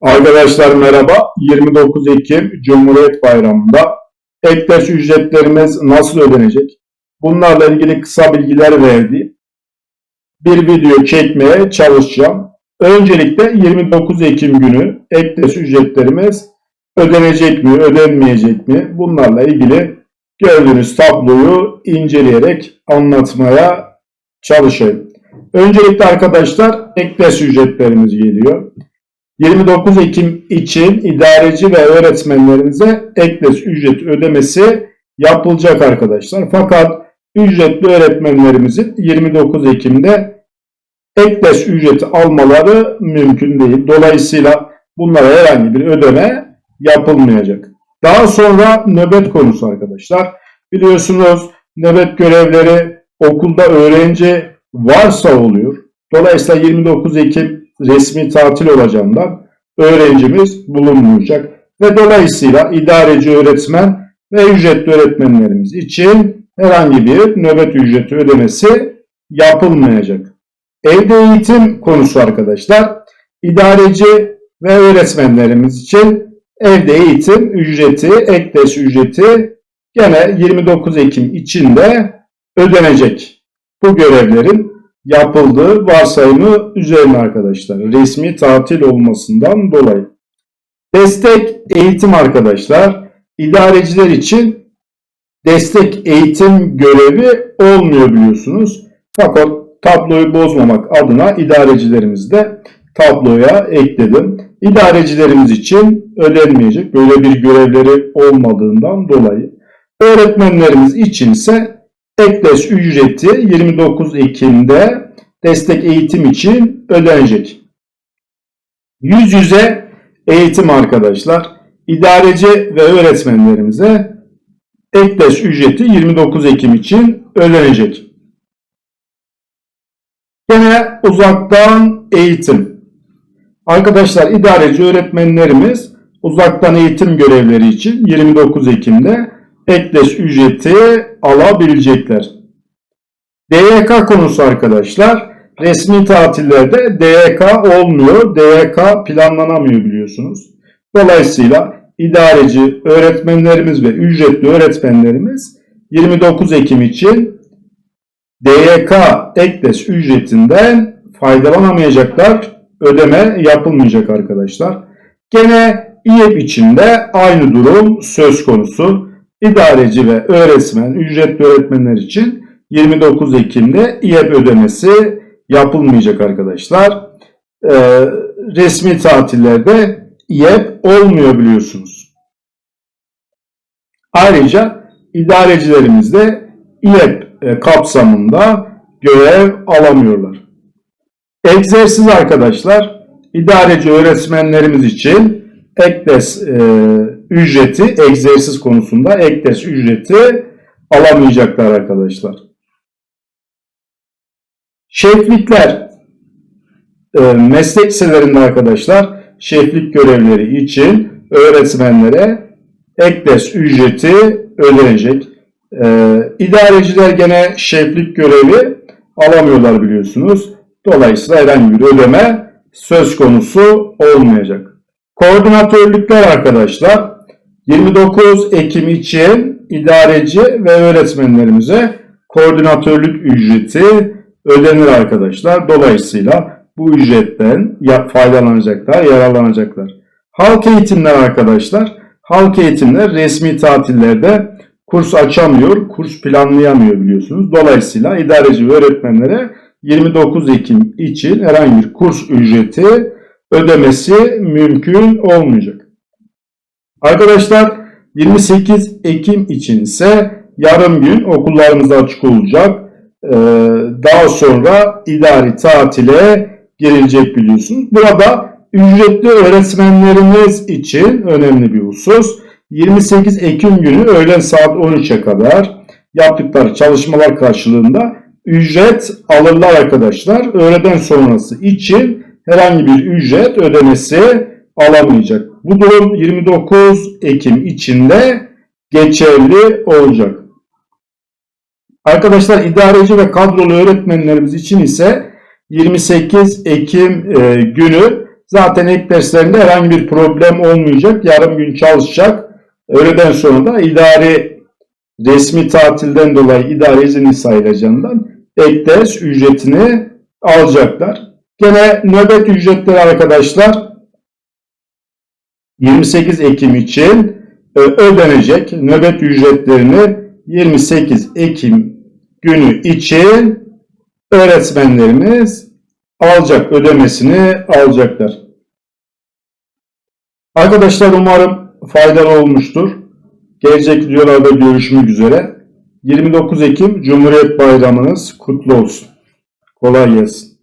Arkadaşlar merhaba. 29 Ekim Cumhuriyet Bayramı'nda ek ders ücretlerimiz nasıl ödenecek? Bunlarla ilgili kısa bilgiler verdi. Bir video çekmeye çalışacağım. Öncelikle 29 Ekim günü ek ders ücretlerimiz ödenecek mi, ödenmeyecek mi? Bunlarla ilgili gördüğünüz tabloyu inceleyerek anlatmaya çalışayım. Öncelikle arkadaşlar ek ders ücretlerimiz geliyor. 29 Ekim için idareci ve öğretmenlerimize ek ders ücreti ödemesi yapılacak arkadaşlar. Fakat ücretli öğretmenlerimizin 29 Ekim'de ek ders ücreti almaları mümkün değil. Dolayısıyla bunlara herhangi bir ödeme yapılmayacak. Daha sonra nöbet konusu arkadaşlar. Biliyorsunuz nöbet görevleri okulda öğrenci varsa oluyor. Dolayısıyla 29 Ekim resmi tatil olacağından öğrencimiz bulunmayacak. Ve dolayısıyla idareci öğretmen ve ücretli öğretmenlerimiz için herhangi bir nöbet ücreti ödemesi yapılmayacak. Evde eğitim konusu arkadaşlar. İdareci ve öğretmenlerimiz için evde eğitim ücreti, ek ücreti gene 29 Ekim içinde ödenecek. Bu görevlerin yapıldığı varsayımı üzerine arkadaşlar. Resmi tatil olmasından dolayı. Destek eğitim arkadaşlar. idareciler için destek eğitim görevi olmuyor biliyorsunuz. Fakat tabloyu bozmamak adına idarecilerimizi de tabloya ekledim. İdarecilerimiz için ödenmeyecek böyle bir görevleri olmadığından dolayı. Öğretmenlerimiz için ise Ekles ücreti 29 Ekim'de destek eğitim için ödenecek. Yüz yüze eğitim arkadaşlar. İdareci ve öğretmenlerimize Ekles ücreti 29 Ekim için ödenecek. Yine uzaktan eğitim. Arkadaşlar idareci öğretmenlerimiz uzaktan eğitim görevleri için 29 Ekim'de ekles ücreti alabilecekler. DYK konusu arkadaşlar. Resmi tatillerde DYK olmuyor. DYK planlanamıyor biliyorsunuz. Dolayısıyla idareci öğretmenlerimiz ve ücretli öğretmenlerimiz 29 Ekim için DYK ekles ücretinden faydalanamayacaklar. Ödeme yapılmayacak arkadaşlar. Gene İEP içinde aynı durum söz konusu idareci ve öğretmen, ücretli öğretmenler için 29 Ekim'de İEP ödemesi yapılmayacak arkadaşlar. Ee, resmi tatillerde İEP olmuyor biliyorsunuz. Ayrıca idarecilerimiz de İEP e, kapsamında görev alamıyorlar. Egzersiz arkadaşlar idareci öğretmenlerimiz için ekdes e, ücreti egzersiz konusunda ekdes ücreti alamayacaklar arkadaşlar. Şeflikler e, meslek liselerinde arkadaşlar şeflik görevleri için öğretmenlere ekdes ücreti ödenecek. E, idareciler gene şeflik görevi alamıyorlar biliyorsunuz. Dolayısıyla herhangi bir ödeme söz konusu olmayacak. Koordinatörlükler arkadaşlar 29 Ekim için idareci ve öğretmenlerimize koordinatörlük ücreti ödenir arkadaşlar. Dolayısıyla bu ücretten faydalanacaklar, yararlanacaklar. Halk eğitimler arkadaşlar. Halk eğitimler resmi tatillerde kurs açamıyor, kurs planlayamıyor biliyorsunuz. Dolayısıyla idareci ve öğretmenlere 29 Ekim için herhangi bir kurs ücreti ödemesi mümkün olmayacak. Arkadaşlar 28 Ekim için ise yarım gün okullarımız açık olacak. Ee, daha sonra idari tatile girilecek biliyorsunuz. Burada ücretli öğretmenlerimiz için önemli bir husus. 28 Ekim günü öğlen saat 13'e kadar yaptıkları çalışmalar karşılığında ücret alırlar arkadaşlar. Öğleden sonrası için herhangi bir ücret ödemesi alamayacak. Bu durum 29 Ekim içinde geçerli olacak. Arkadaşlar idareci ve kadrolu öğretmenlerimiz için ise 28 Ekim e, günü Zaten ek derslerinde herhangi bir problem olmayacak. Yarım gün çalışacak. Öğleden sonra da idari resmi tatilden dolayı idari izinli sayılacağından ek ders ücretini alacaklar. Gene nöbet ücretleri arkadaşlar 28 Ekim için e, ödenecek nöbet ücretlerini 28 Ekim günü için öğretmenlerimiz alacak ödemesini alacaklar. Arkadaşlar umarım faydalı olmuştur. Gelecek videolarda görüşmek üzere. 29 Ekim Cumhuriyet Bayramınız kutlu olsun. Kolay gelsin.